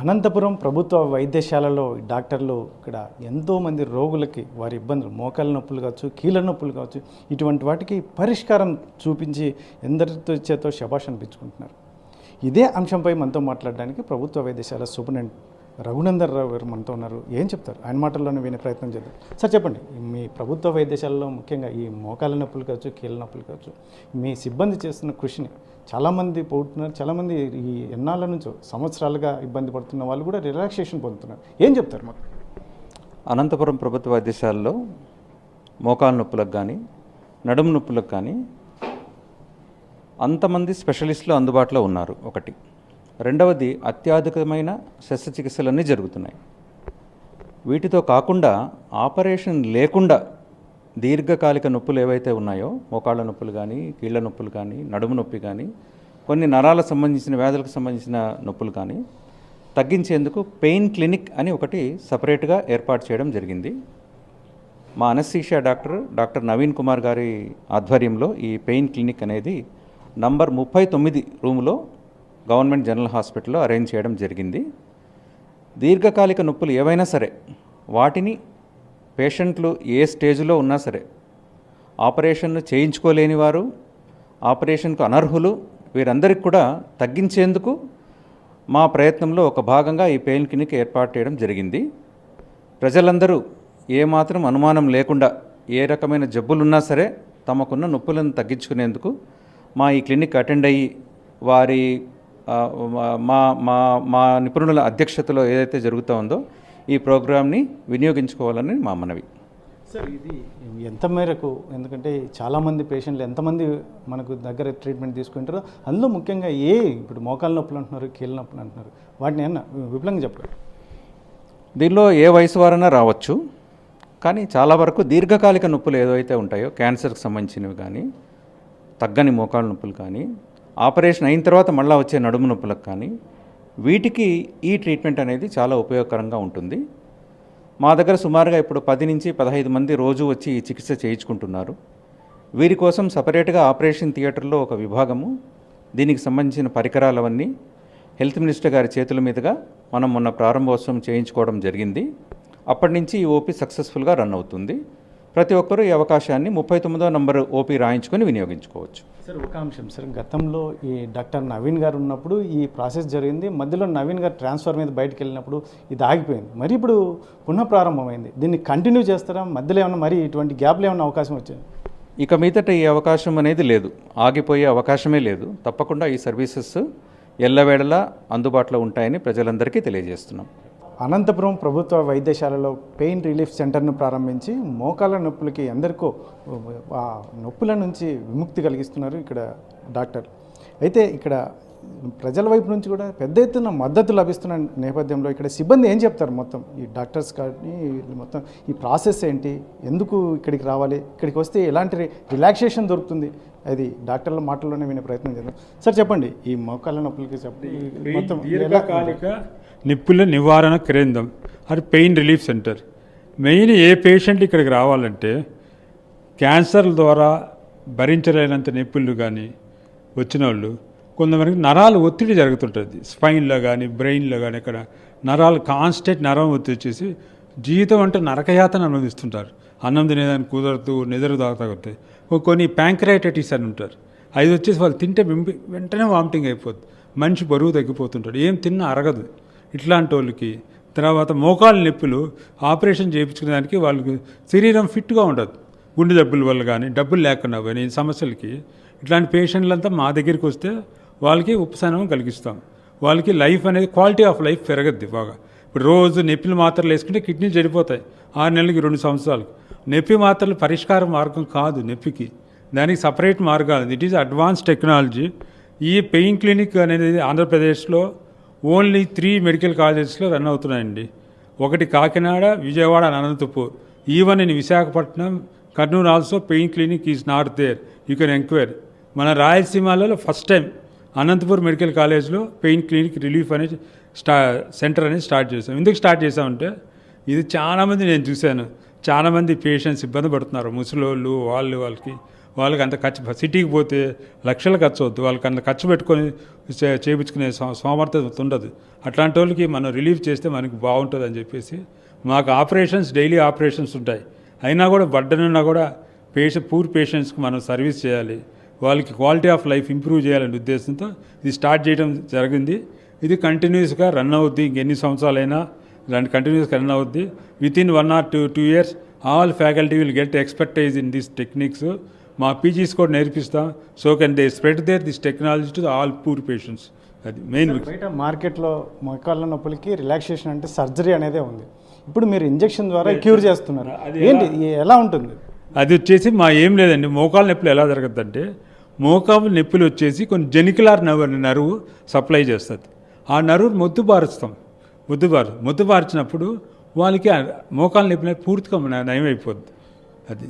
అనంతపురం ప్రభుత్వ వైద్యశాలలో డాక్టర్లు ఇక్కడ ఎంతోమంది రోగులకి వారి ఇబ్బందులు మోకాల నొప్పులు కావచ్చు కీళ్ళ నొప్పులు కావచ్చు ఇటువంటి వాటికి పరిష్కారం చూపించి ఎందరితో చేతో శభాష్ అనిపించుకుంటున్నారు. ఇదే అంశంపై మనతో మాట్లాడడానికి ప్రభుత్వ వైద్యశాల సూపరింటెండెంట్ రఘునందర్ రావు గారు మనతో ఉన్నారు. ఏం చెప్తారు? ఆయన మాటల్లోనే వినే ప్రయత్నం చేద్దాం. సార్ చెప్పండి. మీ ప్రభుత్వ వైద్యశాలలో ముఖ్యంగా ఈ మోకాల నొప్పులు కావచ్చు కీళ్ళ నొప్పులు కావచ్చు మీ సిబ్బంది చేస్తున్న కృషిని చాలామంది పోతున్నారు. చాలామంది ఈ ఎన్నాళ్ళ నుంచో సంవత్సరాలుగా ఇబ్బంది పడుతున్న వాళ్ళు కూడా రిలాక్సేషన్ పొందుతున్నారు. ఏం చెప్తారు? మాకు అనంతపురం ప్రభుత్వ వైద్యశాలలో మోకాలు నొప్పులకు కానీ నడుము నొప్పులకు కానీ అంతమంది స్పెషలిస్టులు అందుబాటులో ఉన్నారు ఒకటి. రెండవది అత్యాధికమైన శస్త్రచికిత్సలన్నీ జరుగుతున్నాయి. వీటితో కాకుండా ఆపరేషన్ లేకుండా దీర్ఘకాలిక నొప్పులు ఏవైతే ఉన్నాయో మోకాళ్ళ నొప్పులు కానీ కీళ్ళ నొప్పులు కానీ నడుము నొప్పి కానీ కొన్ని నరాలకు సంబంధించిన వ్యాధులకు సంబంధించిన నొప్పులు కానీ తగ్గించేందుకు పెయిన్ క్లినిక్ అని ఒకటి సపరేట్గా ఏర్పాటు చేయడం జరిగింది. మా anaesthesia doctor doctor Naveen Kumar గారి ఆధ్వర్యంలో ఈ పెయిన్ క్లినిక్ అనేది నంబర్ ముప్పై తొమ్మిది రూములో గవర్నమెంట్ జనరల్ హాస్పిటల్లో అరేంజ్ చేయడం జరిగింది. దీర్ఘకాలిక నొప్పులు ఏవైనా సరే వాటిని పేషెంట్లు ఏ స్టేజ్లో ఉన్నా సరే ఆపరేషన్ను చేయించుకోలేని వారు ఆపరేషన్కు అనర్హులు వీరందరికీ కూడా తగ్గించేందుకు మా ప్రయత్నంలో ఒక భాగంగా ఈ పెయిన్ క్లినిక్ ఏర్పాటు చేయడం జరిగింది. ప్రజలందరూ ఏమాత్రం అనుమానం లేకుండా ఏ రకమైన జబ్బులున్నా సరే తమకున్న నొప్పులను తగ్గించుకునేందుకు మా ఈ క్లినిక్ అటెండ్ అయ్యి వారి మా మా మా నిపుణుల అధ్యక్షతలో ఏదైతే జరుగుతూ ఉందో ఈ ప్రోగ్రామ్ని వినియోగించుకోవాలని మా మనవి. సార్ ఇది ఎంత మేరకు? ఎందుకంటే చాలామంది పేషెంట్లు ఎంతమంది మనకు దగ్గర ట్రీట్మెంట్ తీసుకుంటారో అందులో ముఖ్యంగా ఏ ఇప్పుడు మోకాల నొప్పులు అంటున్నారు కీళ్ళ నొప్పులు అంటున్నారు వాటిని ఏమన్నా విపులంగా చెప్పారు దీనిలో ఏ వయసు వారైనా రావచ్చు కానీ చాలా వరకు దీర్ఘకాలిక నొప్పులు ఏదైతే ఉంటాయో క్యాన్సర్కి సంబంధించినవి కానీ తగ్గని మోకాళ్ళ నొప్పులు కానీ ఆపరేషన్ అయిన తర్వాత మళ్ళీ వచ్చే నడుము నొప్పులకు కానీ వీటికి ఈ ట్రీట్మెంట్ అనేది చాలా ఉపయోగకరంగా ఉంటుంది. మా దగ్గర సుమారుగా ఇప్పుడు పది నుంచి పదహైదు మంది రోజు వచ్చి ఈ చికిత్స చేయించుకుంటున్నారు. వీరి కోసం సపరేట్గా ఆపరేషన్ థియేటర్లో ఒక విభాగము దీనికి సంబంధించిన పరికరాలవన్నీ హెల్త్ మినిస్టర్ గారి చేతుల మీదుగా మనం మొన్న ప్రారంభోత్సవం చేయించుకోవడం జరిగింది. అప్పటి నుంచి ఈ ఓపీ సక్సెస్ఫుల్గా రన్ అవుతుంది. ప్రతి ఒక్కరూ ఈ అవకాశాన్ని ముప్పై తొమ్మిదో నంబర్ ఓపీ రాయించుకొని వినియోగించుకోవచ్చు. సార్ ఒక అంశం. సార్ గతంలో ఈ డాక్టర్ నవీన్ గారు ఉన్నప్పుడు ఈ ప్రాసెస్ జరిగింది. మధ్యలో నవీన్ గారు ట్రాన్స్ఫర్ మీద బయటకు వెళ్ళినప్పుడు ఇది ఆగిపోయింది. మరి ఇప్పుడు పునః ప్రారంభమైంది. దీన్ని కంటిన్యూ చేస్తారా? మధ్యలో ఏమన్నా మరి ఇటువంటి గ్యాప్లో ఏమన్నా అవకాశం వచ్చింది? ఇక మీదట ఈ అవకాశం అనేది లేదు. ఆగిపోయే అవకాశమే లేదు. తప్పకుండా ఈ సర్వీసెస్ ఎల్లవేళలా అందుబాటులో ఉంటాయని ప్రజలందరికీ తెలియజేస్తున్నాం. అనంతపురం ప్రభుత్వ వైద్యశాలలో పెయిన్ రిలీఫ్ సెంటర్ను ప్రారంభించి మోకాల నొప్పులకి ఎందరికో ఆ నొప్పుల నుంచి విముక్తి కలిగిస్తున్నారు ఇక్కడ డాక్టర్. అయితే ఇక్కడ ప్రజల వైపు నుంచి కూడా పెద్ద ఎత్తున మద్దతు లభిస్తున్న నేపథ్యంలో ఇక్కడ సిబ్బంది ఏం చెప్తారు మొత్తం? ఈ డాక్టర్స్ కానీ మొత్తం ఈ ప్రాసెస్ ఏంటి? ఎందుకు ఇక్కడికి రావాలి? ఇక్కడికి వస్తే ఎలాంటి రిలాక్సేషన్ దొరుకుతుంది? అది డాక్టర్ల మాటల్లోనే వినే ప్రయత్నం చేద్దాం. సార్ చెప్పండి ఈ మోకాళ్ళ నొప్పులకి చెప్పండి మొత్తం దీర్ఘకాలిక నిప్పుల నివారణ కేంద్రం అది పెయిన్ రిలీఫ్ సెంటర్. మెయిన్ ఏ పేషెంట్ ఇక్కడికి రావాలంటే క్యాన్సర్ ద్వారా భరించలేనంత నొప్పులు కానీ వచ్చిన వాళ్ళు కొంతమందికి నరాలు ఒత్తిడి జరుగుతుంటుంది. స్పైన్లో కానీ బ్రెయిన్లో కానీ ఇక్కడ నరాలు కాన్స్టెంట్ నరం ఒత్తిడి వచ్చేసి జీవితం అంటే నరకయాతన అనుభవిస్తుంటారు. అన్నం తినేదానికి కుదరదు నిద్ర తాగుతాయి కొన్ని ప్యాంక్రైటైటిస్ అని ఉంటారు. అది వచ్చేసి వాళ్ళు తింటే వెంటనే వామిటింగ్ అయిపోద్ది. మనిషి బరువు తగ్గిపోతుంటాడు. ఏం తిన్నా అరగదు. ఇట్లాంటి వాళ్ళకి తర్వాత మోకాలు నొప్పులు ఆపరేషన్ చేయించుకునేదానికి వాళ్ళకి శరీరం ఫిట్గా ఉండదు. గుండె జబ్బుల వల్ల కానీ డబ్బులు లేకుండా కానీ సమస్యలకి ఇట్లాంటి పేషెంట్లంతా మా దగ్గరికి వస్తే వాళ్ళకి ఉపశమనం కలిగిస్తాం. వాళ్ళకి లైఫ్ అనేది క్వాలిటీ ఆఫ్ లైఫ్ పెరగద్ది బాగా. ఇప్పుడు రోజు నొప్పులు మాత్రలు వేసుకుంటే కిడ్నీలు చెడిపోతాయి. ఆరు నెలలకి రెండు సంవత్సరాలు నొప్పి మాత్రలు పరిష్కార మార్గం కాదు నొప్పికి. దానికి సపరేట్ మార్గాలు. ఇట్ ఈజ్ అడ్వాన్స్ టెక్నాలజీ ఈ పెయిన్ క్లినిక్ అనేది ఆంధ్రప్రదేశ్లో ఓన్లీ త్రీ మెడికల్ కాలేజెస్లో రన్ అవుతున్నాయండి. ఒకటి Kakinada Vijayawada and Anantapur. Even in Visakhapatnam Kurnool also pain clinic is not there you can enquire మన రాయలసీమలలో ఫస్ట్ టైం అనంతపూర్ మెడికల్ కాలేజ్లో పెయిన్ క్లినిక్ రిలీఫ్ అనేది స్టా సెంటర్ అనేది స్టార్ట్ చేసాం ఎందుకు స్టార్ట్ చేసామంటే ఇది చాలామంది నేను చూశాను. చాలామంది పేషెంట్స్ ఇబ్బంది పడుతున్నారు. ముసలోళ్ళు వాళ్ళు వాళ్ళకి వాళ్ళకి అంత ఖర్చు సిటీకి పోతే లక్షలు ఖర్చు అవుద్ది. వాళ్ళకి అంత ఖర్చు పెట్టుకొని చేయించుకునే సో- సోమర్థత ఉండదు అట్లాంటి వాళ్ళకి మనం రిలీఫ్ చేస్తే మనకి బాగుంటుంది అని చెప్పేసి మాకు ఆపరేషన్స్ డైలీ ఆపరేషన్స్ ఉంటాయి. అయినా కూడా బర్డన్ ఉన్నా కూడా పేషెంట్ పూర్ పేషెంట్స్కి మనం సర్వీస్ చేయాలి. వాళ్ళకి క్వాలిటీ ఆఫ్ లైఫ్ ఇంప్రూవ్ చేయాలనే ఉద్దేశంతో ఇది స్టార్ట్ చేయడం జరిగింది. ఇది కంటిన్యూస్గా రన్ అవుద్ది. ఇంకెన్ని సంవత్సరాలైనా రన్ కంటిన్యూస్గా రన్ అవుద్ది. With in one or two two years all faculty will get expertise in this techniques మా పీజీస్ కూడా నేర్పిస్తాం. So can they spread there this technology to all poor patients అది మెయిన్ బయట మార్కెట్లో మోకాళ్ళ నొప్పులకి రిలాక్సేషన్ అంటే surgery అనేదే ఉంది. ఇప్పుడు మీరు ఇంజెక్షన్ ద్వారా క్యూర్ చేస్తున్నారు. అది ఏంటి ఎలా ఉంటుంది? అది వచ్చేసి మా ఏం లేదండి. మోకాలు నొప్పులు ఎలా జరుగుతుందంటే మోకాలు నొప్పులు వచ్చేసి కొన్ని జెనికులార్ నర్వ్ నరువు సప్లై చేస్తుంది. ఆ నరువు మొద్దు బారుస్తాం మొద్దు బారు మొద్దు బార్చినప్పుడు వాళ్ళకి మోకాలు నొప్పి పూర్తిగా నయమైపోద్ది. అది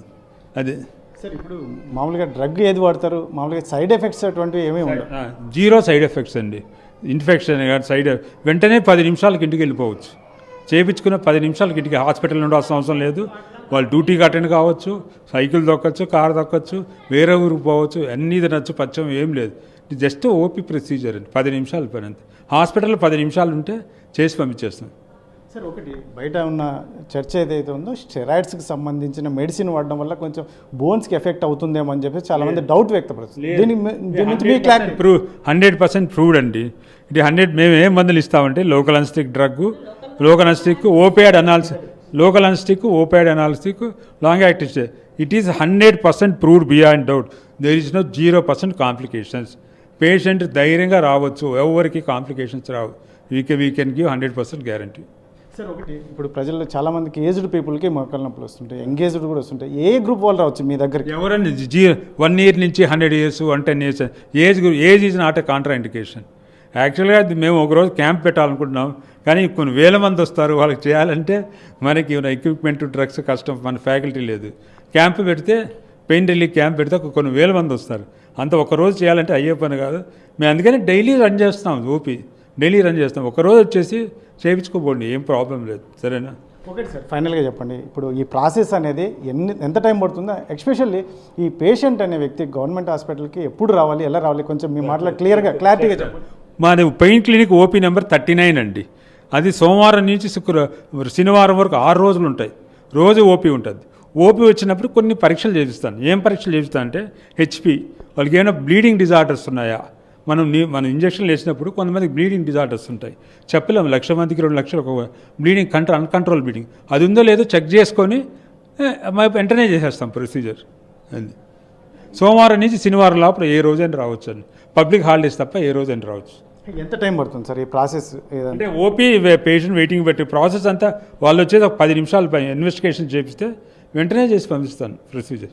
అది. సార్ ఇప్పుడు మామూలుగా డ్రగ్ ఏది వాడతారు? మామూలుగా సైడ్ ఎఫెక్ట్స్ అటువంటివి ఏమీ ఉండవు. జీరో సైడ్ ఎఫెక్ట్స్ అండి. ఇన్ఫెక్షన్ కానీ సైడ్ వెంటనే పది నిమిషాలకి ఇంటికి వెళ్ళిపోవచ్చు. చేయించుకున్న పది నిమిషాలకి ఇంటికి హాస్పిటల్ ఉండాల్సిన అవసరం లేదు. వాళ్ళు డ్యూటీకి అటెండ్ కావచ్చు సైకిల్ దొక్కచ్చు కారు దొక్కచ్చు వేరే ఊరికి పోవచ్చు అన్నీ తినచ్చు పచ్చం ఏం లేదు. జస్ట్ ఓపీ ప్రొసీజర్ అండి. పది నిమిషాలు పని అంతే. హాస్పిటల్లో పది నిమిషాలు ఉంటే చేసి పంపించేస్తాం సార్ ఒకటి బయట ఉన్న చర్చ ఏదైతే ఉందో స్టెరాయిడ్స్కి సంబంధించిన మెడిసిన్ వాడడం వల్ల కొంచెం బోన్స్కి ఎఫెక్ట్ అవుతుందేమో అని చెప్పి చాలా మంది డౌట్ వ్యక్తపరుస్తుంది దీని ప్రూవ్ హండ్రెడ్ పర్సెంట్ ప్రూవ్డ్ అండి. ఇది హండ్రెడ్ మేము ఏం మందులు ఇస్తామంటే local anaesthetic drug local anaesthetic opioid analysis local anaesthetic opioid analgesic long active it is hundred percent proved beyond doubt. There is no zero percent complications. Patient ధైర్యంగా రావచ్చు ఎవరికి complications Rao. We can we can give hundred percent guarantee. Sir ఒకటి ఇప్పుడు ప్రజల్లో చాలా మందికి aged పీపుల్కి మోకాళ్ళ నొప్పులు వస్తుంటాయి ఎంగేజ్డ్ కూడా వస్తుంటాయి. ఏ గ్రూప్ వాళ్ళు రావచ్చు మీ దగ్గరికి? ఎవరన్నా జీ వన్ ఇయర్ నుంచి hundred years one ten years age age is not a contraindication యాక్చువల్గా మేము ఒకరోజు క్యాంప్ పెట్టాలనుకుంటున్నాం కానీ కొన్ని వేల మంది వస్తారు వాళ్ళకి చేయాలంటే మనకి ఎక్విప్మెంట్ డ్రగ్స్ కష్టం మన ఫ్యాకల్టీ లేదు. క్యాంప్ పెడితే పెయిన్ రిలీఫ్ క్యాంప్ పెడితే కొన్ని వేల మంది వస్తారు. అంత ఒక రోజు చేయాలంటే అయ్యే పని కాదు. మేము అందుకని డైలీ రన్ చేస్తాం ఓపీ. డైలీ రన్ చేస్తాం. ఒక రోజు వచ్చేసి చేయించుకోబోండి ఏం ప్రాబ్లం లేదు. సరేనా? ఒకటి సార్ ఫైనల్గా చెప్పండి. ఇప్పుడు ఈ ప్రాసెస్ అనేది ఎన్ని ఎంత టైం పడుతుందో ఎక్స్పెషల్లీ ఈ పేషెంట్ అనే వ్యక్తి గవర్నమెంట్ హాస్పిటల్కి ఎప్పుడు రావాలి ఎలా రావాలి కొంచెం మీ మాటలో క్లియర్గా క్లారిటీగా చెప్పండి. మాది pain clinic OP number thirty nine అండి. అది సోమవారం నుంచి శుక్ర శనివారం వరకు ఆరు రోజులు ఉంటాయి. రోజు ఓపీ ఉంటుంది. ఓపీ వచ్చినప్పుడు కొన్ని పరీక్షలు చేపిస్తాను. ఏం పరీక్షలు చేపిస్తాను అంటే హెచ్పి వాళ్ళకి ఏమైనా బ్లీడింగ్ డిజార్డర్స్ ఉన్నాయా? మనం మనం ఇంజక్షన్లు వేసినప్పుడు కొంతమందికి బ్లీడింగ్ డిజార్డర్స్ ఉంటాయి. చెప్పలేము లక్ష మందికి రెండు లక్షలు ఒక బ్లీడింగ్ కంట్రోల్ అన్కంట్రోల్ బ్లీడింగ్ అది ఉందో లేదో చెక్ చేసుకొని వెంటనే చేసేస్తాం ప్రొసీజర్. అది. సోమవారం నుంచి శనివారం లోపల ఏ రోజైనా రావచ్చు అండి. పబ్లిక్ హాలిడేస్ తప్ప ఏ రోజైనా రావచ్చు. ఎంత టైం పడుతుంది సార్ ఈ ప్రాసెస్ అంటే ఓపీ పేషెంట్ వెయిటింగ్ పెట్టి ప్రాసెస్ అంతా వాళ్ళు వచ్చేది ఒక పది నిమిషాలు ఇన్వెస్టిగేషన్ చేపిస్తే వెంటనే చేసి పంపిస్తాను ప్రొసీజర్.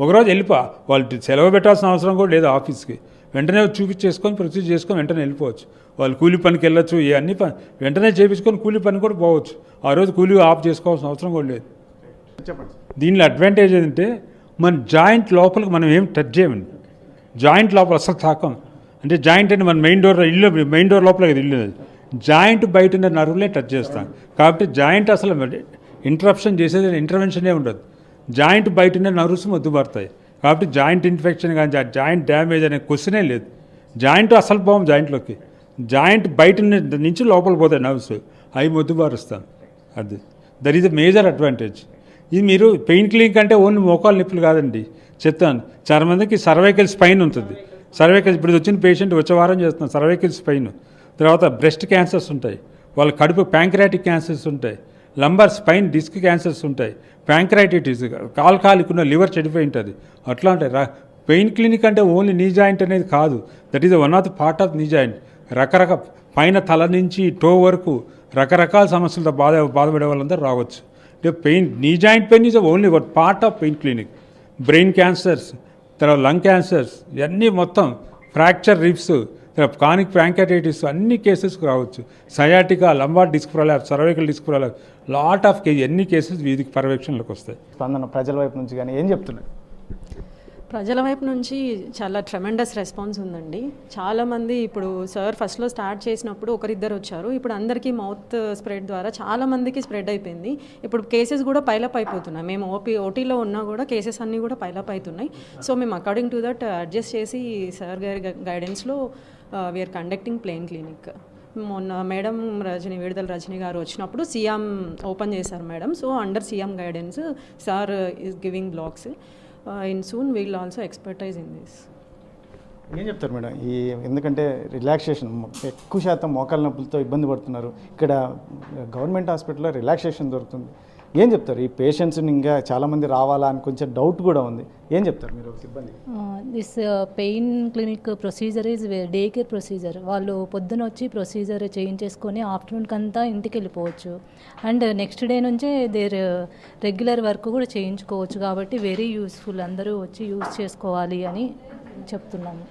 ఒకరోజు వెళ్ళిపో వాళ్ళు సెలవు పెట్టాల్సిన అవసరం కూడా లేదు ఆఫీస్కి. వెంటనే చూపించేసుకొని ప్రొసీజర్ చేసుకొని వెంటనే వెళ్ళిపోవచ్చు. వాళ్ళు కూలి పనికి వెళ్ళొచ్చు ఈ అన్ని పని వెంటనే చేపించుకొని కూలి పని కూడా పోవచ్చు. ఆ రోజు కూలి ఆఫ్ చేసుకోవాల్సిన అవసరం కూడా లేదు. చెప్పండి. దీనిలో అడ్వాంటేజ్ ఏంటంటే మన జాయింట్ లోపలికి మనం ఏం టచ్ చేయమండి. జాయింట్ లోపల అసలు తాకం. అంటే జాయింట్ అంటే మన మెయిన్ డోర్ ఇల్లు మెయిన్ డోర్ లోపల కదా ఇల్లు జాయింట్ బయట ఉన్న నరువులే టచ్ చేస్తాం. కాబట్టి జాయింట్ అసలు ఇంటరప్షన్ చేసేది ఇంటర్వెన్షనే ఉండదు. జాయింట్ బయట ఉన్న నర్వ్స్ మొద్దుపడతాయి కాబట్టి జాయింట్ ఇన్ఫెక్షన్ కానీ జాయింట్ డ్యామేజ్ అనే క్వశ్చనే లేదు. జాయింట్ అసలు పోం జాయింట్లోకి. జాయింట్ బయట నుంచి లోపల పోతాయి నర్వ్స్. అవి మొద్దుబారుస్తాం అది. That is a major advantage. ఇది మీరు పెయిన్ క్లినిక్ అంటే ఓన్లీ మోకాలు నొప్పులు కాదండి. చెప్తాను. చాలా మందికి సర్వైకల్ స్పైన్ ఉంటుంది. సర్వైకల్ ఇప్పుడు వచ్చిన పేషెంట్ వచ్చే వారం చేస్తున్నాం. Cervical spine. తర్వాత బ్రెస్ట్ క్యాన్సర్స్ ఉంటాయి. వాళ్ళ కడుపు ప్యాంక్రాటిక్ క్యాన్సర్స్ ఉంటాయి. లంబర్ స్పైన్ డిస్క్ క్యాన్సర్స్ ఉంటాయి. ప్యాంక్రైటిటిస్ కాలు కాలికున్న లివర్ చెడిపోయి ఉంటుంది. అట్లా ఉంటాయి పెయిన్ క్లినిక్ అంటే ఓన్లీ నీ జాయింట్ అనేది కాదు. That is one of the part of knee joint. రకరకాల పైన తల నుంచి టో వరకు రకరకాల సమస్యలతో బాధ బాధపడే వాళ్ళందరూ రావచ్చు. అంటే pain knee joint pain is only one part of pain clinic. Brain cancers తర్వాత లంగ్ క్యాన్సర్స్ ఇవన్నీ మొత్తం ఫ్రాక్చర్ రిప్స్ కానిక్ ప్యాంకటైటిస్ అన్ని కేసెస్కి రావచ్చు. Sciatica lumbar disc prolapse cervical disc prolapse lot of కే ఎన్ని కేసెస్ వీధికి పర్యవేక్షణలోకి వస్తాయి? స్పందన ప్రజల వైపు నుంచి కానీ ఏం చెప్తున్నారు? ప్రజల వైపు నుంచి చాలా ట్రెమెండస్ రెస్పాన్స్ ఉందండి. చాలామంది ఇప్పుడు సార్ ఫస్ట్లో స్టార్ట్ చేసినప్పుడు ఒకరిద్దరు వచ్చారు. ఇప్పుడు అందరికీ మౌత్ స్ప్రెడ్ ద్వారా చాలా మందికి స్ప్రెడ్ అయిపోయింది. ఇప్పుడు కేసెస్ కూడా పైలప్ అయిపోతున్నాయి. మేము ఓపీ ఓటీలో ఉన్నా కూడా కేసెస్ అన్నీ కూడా పైలప్ అవుతున్నాయి. సో మేము అకార్డింగ్ టు దట్ అడ్జస్ట్ చేసి సార్ గారి గైడెన్స్లో we are conducting pain clinic మొన్న మేడం రజని విడుదల రజని గారు వచ్చినప్పుడు సీఎం ఓపెన్ చేశారు madam. So under CM guidance sir is giving blocks in soon we'll also expertise in this ఏం చెప్తారు మేడం? ఈ ఎందుకంటే రిలాక్సేషన్ ఎక్కువ శాతం మోకాల నొప్పులతో ఇబ్బంది పడుతున్నారు. ఇక్కడ గవర్నమెంట్ హాస్పిటల్లో రిలాక్సేషన్ దొరుకుతుంది. ఏం చెప్తారు? ఈ పేషెంట్స్ని ఇంకా చాలామంది రావాలా అని కొంచెం డౌట్ కూడా ఉంది. ఏం చెప్తారు మీరు సిబ్బంది? This pain clinic procedure is day care procedure వాళ్ళు పొద్దున వచ్చి ప్రొసీజర్ చేయించేసుకొని ఆఫ్టర్నూన్కి అంతా ఇంటికి వెళ్ళిపోవచ్చు. అండ్ నెక్స్ట్ డే నుంచే దేర్ రెగ్యులర్ వర్క్ కూడా చేయించుకోవచ్చు. కాబట్టి వెరీ యూస్ఫుల్ అందరూ వచ్చి యూస్ చేసుకోవాలి అని చెప్తున్నాము.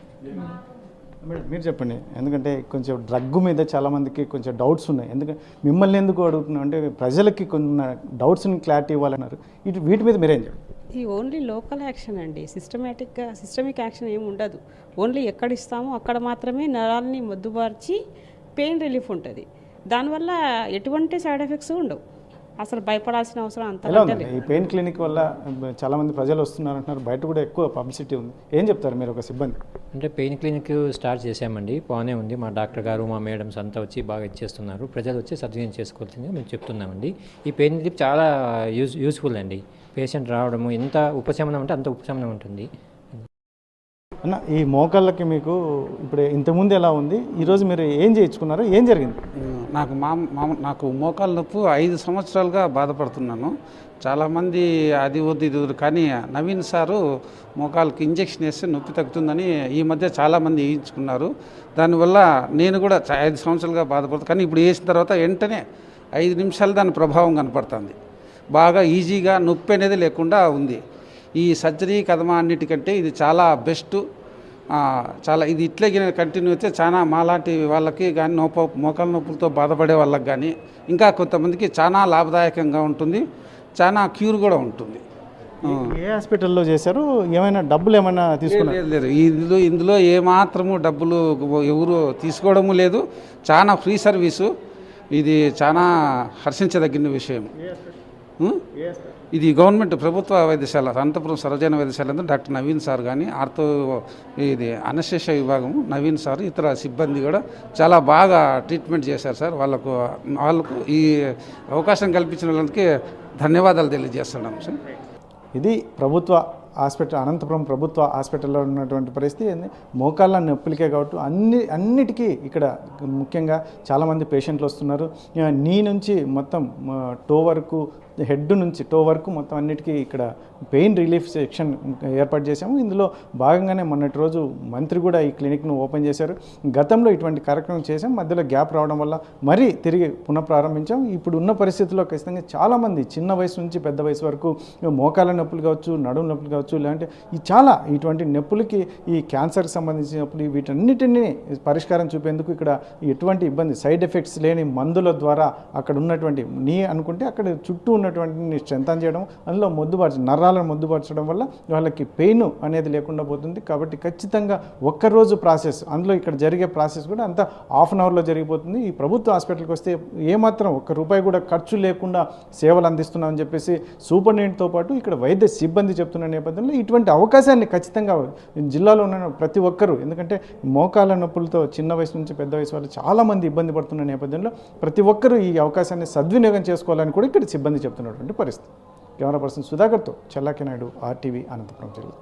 మేడం మీరు చెప్పండి. ఎందుకంటే కొంచెం డ్రగ్ మీద చాలామందికి కొంచెం డౌట్స్ ఉన్నాయి. ఎందుకంటే మిమ్మల్ని ఎందుకు అడుగుతున్నాం అంటే ప్రజలకి కొన్ని డౌట్స్ని క్లారిటీ ఇవ్వాలన్నారు. ఇటు వీటి మీద మీరేం చెప్పండి ఈ ఓన్లీ లోకల్ యాక్షన్ అండి. సిస్టమేటిక్గా సిస్టమిక్ యాక్షన్ ఏమి ఉండదు. ఓన్లీ ఎక్కడ ఇస్తామో అక్కడ మాత్రమే నరాల్ని మొద్దుబార్చి పెయిన్ రిలీఫ్ ఉంటుంది. దానివల్ల ఎటువంటి సైడ్ ఎఫెక్ట్స్ ఉండవు. అసలు భయపడాల్సిన అవసరం అంత ఈ పెయిన్ క్లినిక్ వల్ల చాలామంది ప్రజలు వస్తున్నారు అంటున్నారు బయట కూడా ఎక్కువ పబ్లిసిటీ ఉంది. ఏం చెప్తారు మీరు ఒక సిబ్బంది? అంటే పెయిన్ క్లినిక్ స్టార్ట్ చేసామండి బాగానే ఉంది. మా డాక్టర్ గారు మా మేడమ్స్ అంతా వచ్చి బాగా ఇచ్చేస్తున్నారు. ప్రజలు వచ్చి సద్వినియోగం చేసుకోవాల్సిందిగా మేము చెప్తున్నామండి. ఈ పెయిన్ రిలీఫ్ చాలా యూజ్ యూస్ఫుల్ అండి. పేషెంట్ రావడము ఎంత ఉపశమనం అంటే అంత ఉపశమనం ఉంటుంది. అన్న ఈ మోకాళ్ళకి మీకు ఇప్పుడు ఇంతకుముందు ఎలా ఉంది? ఈరోజు మీరు ఏం చేయించుకున్నారు ఏం జరిగింది? నాకు మా నాకు మోకాలు నొప్పి ఐదు సంవత్సరాలుగా బాధపడుతున్నాను. చాలామంది అది వద్దు ఇది వద్దు. కానీ నవీన్ సారు మోకాళ్ళకి ఇంజెక్షన్ వేస్తే నొప్పి తగ్గుతుందని ఈ మధ్య చాలామంది వేయించుకున్నారు దానివల్ల నేను కూడా ఐదు సంవత్సరాలుగా బాధపడుతుంది కానీ ఇప్పుడు వేసిన తర్వాత వెంటనే ఐదు నిమిషాలు దాని ప్రభావం కనపడుతుంది. బాగా ఈజీగా నొప్పి అనేది లేకుండా ఉంది. ఈ సర్జరీ కథమా అన్నిటికంటే ఇది చాలా బెస్ట్ చాలా ఇది ఇట్లే కంటిన్యూ అయితే చాలా మాలాంటి వాళ్ళకి కానీ నొప్ప మోకాల నొప్పులతో బాధపడే వాళ్ళకి కానీ ఇంకా కొంతమందికి చాలా లాభదాయకంగా ఉంటుంది. చాలా క్యూర్ కూడా ఉంటుంది. ఏ హాస్పిటల్లో చేశారు? ఏమైనా డబ్బులు ఏమైనా తీసుకున్నారు? లేదు ఇందులో ఇందులో ఏమాత్రము డబ్బులు ఎవరు తీసుకోవడము లేదు. చాలా ఫ్రీ సర్వీసు. ఇది చాలా హర్షించదగిన విషయం? ఇది గవర్నమెంట్ ప్రభుత్వ వైద్యశాల అనంతపురం సర్వజన వైద్యశాల డాక్టర్ నవీన్ సార్ కానీ ఆర్థో ఇది అనశేష విభాగం నవీన్ సార్ ఇతర సిబ్బంది కూడా చాలా బాగా ట్రీట్మెంట్ చేశారు సార్. వాళ్ళకు వాళ్ళకు ఈ అవకాశం కల్పించిన వాళ్ళకి ధన్యవాదాలు తెలియజేస్తున్నాం సార్. ఇది ప్రభుత్వ హాస్పిటల్ అనంతపురం ప్రభుత్వ హాస్పిటల్లో ఉన్నటువంటి పరిస్థితి ఏంది? మోకాళ్ళ నొప్పులకే కాబట్టి అన్ని అన్నిటికీ ఇక్కడ ముఖ్యంగా చాలామంది పేషెంట్లు వస్తున్నారు. నీ నుంచి మొత్తం టో వరకు హెడ్ నుంచి టో వరకు మొత్తం అన్నిటికీ ఇక్కడ పెయిన్ రిలీఫ్ సెక్షన్ ఏర్పాటు చేశాము. ఇందులో భాగంగానే మొన్నటి రోజు మంత్రి కూడా ఈ క్లినిక్ను ఓపెన్ చేశారు. గతంలో ఇటువంటి కార్యక్రమం చేశాం. మధ్యలో గ్యాప్ రావడం వల్ల మరీ తిరిగి పునఃప్రారంభించాం. ఇప్పుడు ఉన్న పరిస్థితుల్లో ఖచ్చితంగా చాలామంది చిన్న వయసు నుంచి పెద్ద వయసు వరకు మోకాల నొప్పులు కావచ్చు నడుము నొప్పులు కావచ్చు లేదంటే ఈ చాలా ఇటువంటి నొప్పులకి ఈ క్యాన్సర్కి సంబంధించిన నొప్పులు వీటన్నిటిని పరిష్కారం చూపేందుకు ఇక్కడ ఎటువంటి ఇబ్బంది సైడ్ ఎఫెక్ట్స్ లేని మందుల ద్వారా అక్కడ ఉన్నటువంటి నీ అనుకుంటే అక్కడ చుట్టూ ఉన్నటువంటిని స్ట్రెంతన్ చేయడం అందులో మొద్దుబార్చ నరాలను మొద్దుపరచడం వల్ల వాళ్ళకి పెయిన్ అనేది లేకుండా పోతుంది. కాబట్టి ఖచ్చితంగా ఒక్కరోజు ప్రాసెస్ అందులో ఇక్కడ జరిగే ప్రాసెస్ కూడా అంతా హాఫ్ అన్ అవర్లో జరిగిపోతుంది. ఈ ప్రభుత్వ హాస్పిటల్కి వస్తే ఏమాత్రం ఒక్క రూపాయి కూడా ఖర్చు లేకుండా సేవలు అందిస్తున్నామని చెప్పేసి సూపరింటెండెంట్తో పాటు ఇక్కడ వైద్య సిబ్బంది చెప్తున్న నేపథ్యంలో ఇటువంటి అవకాశాన్ని ఖచ్చితంగా జిల్లాలో ఉన్న ప్రతి ఒక్కరూ ఎందుకంటే మోకాల నొప్పులతో చిన్న వయసు నుంచి పెద్ద వయసు వాళ్ళు చాలామంది ఇబ్బంది పడుతున్న నేపథ్యంలో ప్రతి ఒక్కరూ ఈ అవకాశాన్ని సద్వినియోగం చేసుకోవాలని కూడా ఇక్కడ సిబ్బంది చెప్తున్నటువంటి పరిస్థితి. కెమెరా పర్సన్ సుధాకర్తో చెల్లాకి నాయుడు ఆర్టీవీ అనంతపురం జిల్లా.